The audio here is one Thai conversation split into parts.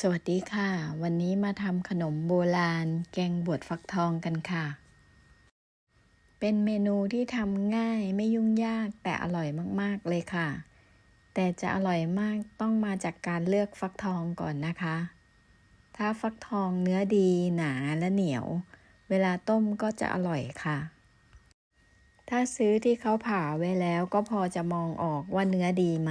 สวัสดีค่ะ วันนี้มาทำขนมโบราณ แกงบวชฟักทองกันค่ะ เป็นเมนูที่ทำง่ายไม่ยุ่งยากแต่อร่อยมากๆเลยค่ะ แต่จะอร่อยมากต้องมาจากการเลือกฟักทองก่อนนะคะ ถ้าฟักทองเนื้อดีหนาและเหนียว เวลาต้มก็จะอร่อยค่ะ ถ้าซื้อที่เขาผ่าไว้แล้วก็พอจะมองออกว่าเนื้อดีไหม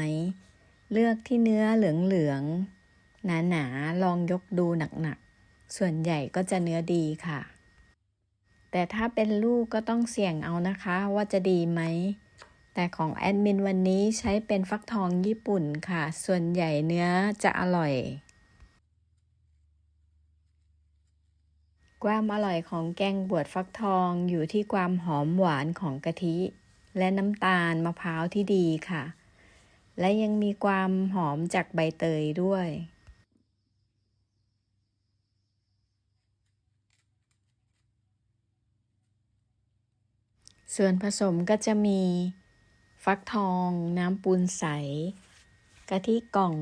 เลือกที่เนื้อเหลืองๆ หนาๆลองยกดูหนักๆ ส่วนใหญ่ก็จะเนื้อดีค่ะ แต่ถ้าเป็นลูกก็ต้องเสี่ยงเอานะคะว่าจะดีไหม แต่ของแอดมินวันนี้ใช้เป็นฟักทองญี่ปุ่นค่ะ ส่วนใหญ่เนื้อจะอร่อย ความอร่อยของแกงบวชฟักทองอยู่ที่ความหอมหวานของกะทิ และน้ำตาลมะพร้าวที่ดีค่ะและยังมีความหอมจากใบเตยด้วย ส่วนผสมก็จะมีฟักทองน้ำปูนใส กะทิกล่อง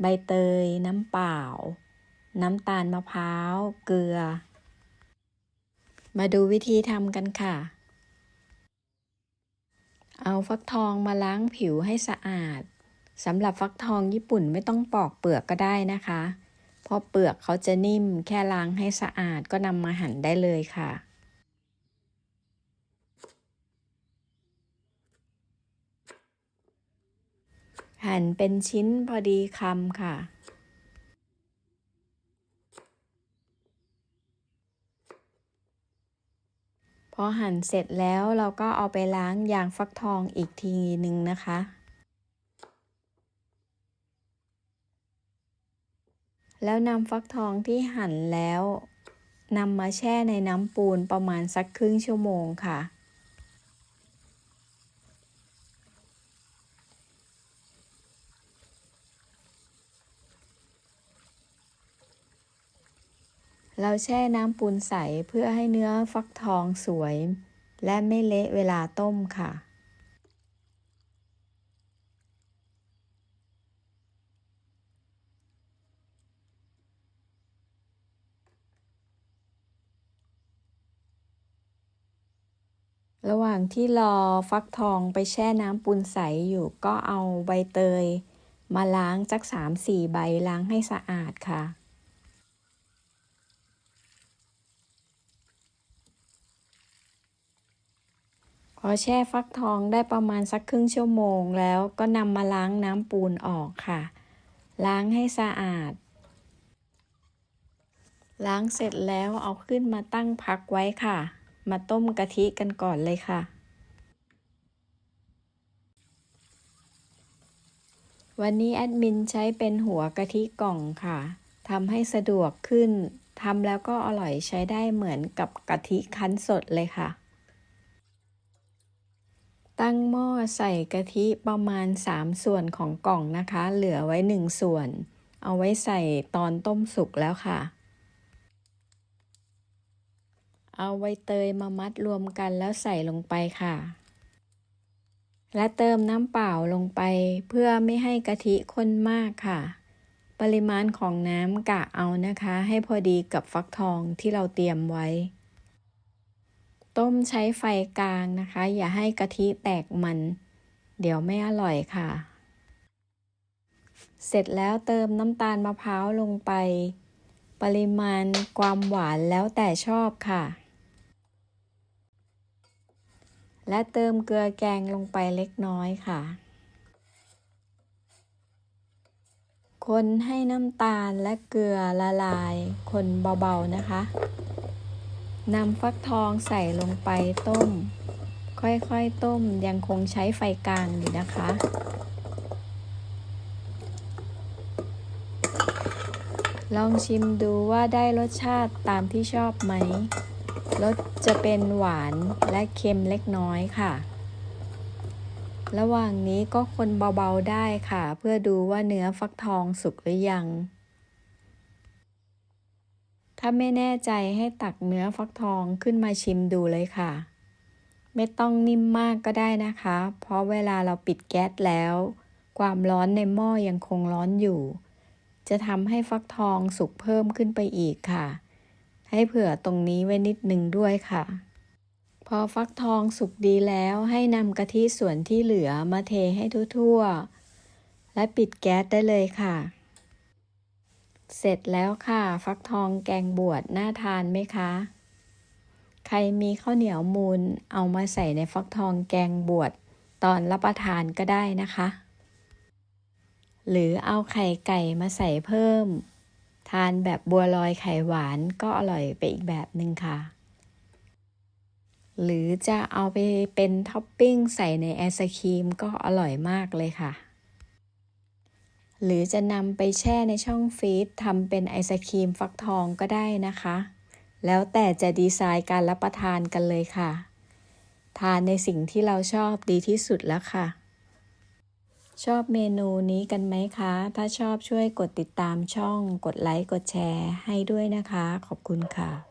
ใบเตย น้ำเปล่า น้ำตาลมะพร้าว เกลือ มาดูวิธีทำกันค่ะ เอาฟักทองมาล้างผิวให้สะอาดสำหรับฟักทองญี่ปุ่นไม่ต้องปอกเปลือกก็ได้นะคะ เพราะเปลือกเขาจะนิ่มแค่ล้างให้สะอาดก็นำมาหั่นได้เลยค่ะ หั่นเป็นชิ้นพอดีคำค่ะ พอหั่นเสร็จแล้วเราก็เอาไปล้างยางฟักทองอีกทีหนึ่งนะคะ แล้วนำฟักทองที่หั่นแล้วนำมาแช่ในน้ำปูนประมาณสักครึ่งชั่วโมงค่ะ เราแช่น้ำปูนใสเพื่อให้เนื้อฟักทองสวย และไม่เละเวลาต้มค่ะ ระหว่างที่รอฟักทองไปแช่น้ำปูนใสอยู่ก็เอาใบเตย มาล้างสักสามสี่ใบล้างให้สะอาดค่ะ พอแช่ฟักทองได้ประมาณสักครึ่งชั่วโมงแล้วก็นำมาล้างน้ำปูนออกค่ะ ล้างให้สะอาด ล้างเสร็จแล้วเอาขึ้นมาตั้งพักไว้ค่ะ มาต้มกะทิกันก่อนเลยค่ะ วันนี้แอดมินใช้เป็นหัวกะทิกล่องค่ะทำให้สะดวกขึ้นทำแล้วก็อร่อยใช้ได้เหมือนกับกะทิคั้นสดเลยค่ะ ตั้งหม้อใส่กะทิประมาณ 3 ส่วนของกล่องนะคะ เหลือไว้ 1 ส่วน เอาไว้ใส่ตอนต้มสุกแล้วค่ะ เอาใบเตยมามัดรวมกันแล้วใส่ลงไปค่ะ และเติมน้ำเปล่าลงไปเพื่อไม่ให้กะทิข้นมากค่ะ ปริมาณของน้ำกะเอานะคะ ให้พอดีกับฟักทองที่เราเตรียมไว้ ต้มใช้ไฟกลางนะคะ อย่าให้กะทิแตกมัน เดี๋ยวไม่อร่อยค่ะ เสร็จแล้วเติมน้ำตาลมะพร้าวลงไป ปริมาณความหวานแล้วแต่ชอบค่ะ และเติมเกลือแกงลงไปเล็กน้อยค่ะ คนให้น้ำตาลและเกลือละลาย คนเบาๆนะคะ นำฟักทองใส่ลงไปต้ม ค่อยๆต้มยังคงใช้ไฟกลางอยู่นะคะ ลองชิมดูว่าได้รสชาติตามที่ชอบไหม รสจะเป็นหวานและเค็มเล็กน้อยค่ะ ระหว่างนี้ก็คนเบาๆได้ค่ะ เพื่อดูว่าเนื้อฟักทองสุกหรือยัง ถ้าไม่แน่ใจให้ตักเนื้อฟักทองขึ้นมาชิมดูเลยค่ะ ไม่ต้องนิ่มมากก็ได้นะคะ เพราะเวลาเราปิดแก๊สแล้ว ความร้อนในหม้อยังคงร้อนอยู่ จะทำให้ฟักทองสุกเพิ่มขึ้นไปอีกค่ะ ให้เผื่อตรงนี้ไว้นิดนึงด้วยค่ะ พอฟักทองสุกดีแล้วให้นำกะทิส่วนที่เหลือมาเทให้ทั่วๆและปิดแก๊สได้เลยค่ะ เสร็จแล้วค่ะ ฟักทองแกงบวชน่าทานไหมคะ ใครมีข้าวเหนียวมูลเอามาใส่ในฟักทองแกงบวชตอนรับประทานก็ได้นะคะ หรือเอาไข่ไก่มาใส่เพิ่ม ทานแบบบัวลอยไข่หวานก็อร่อยไปอีกแบบหนึ่งค่ะ หรือจะเอาไปเป็นท็อปปิ้งใส่ในไอศครีมก็อร่อยมากเลยค่ะ หรือจะนำไปแช่ในช่องฟรีซทำเป็นไอศครีมฟักทองก็ได้นะคะ แล้วแต่จะดีไซน์การรับประทานกันเลยค่ะ ทานในสิ่งที่เราชอบดีที่สุดแล้วค่ะ ชอบเมนูนี้กันไหมคะ ถ้าชอบช่วยกดติดตามช่อง กดไลค์ กดแชร์ให้ด้วยนะคะ ขอบคุณค่ะ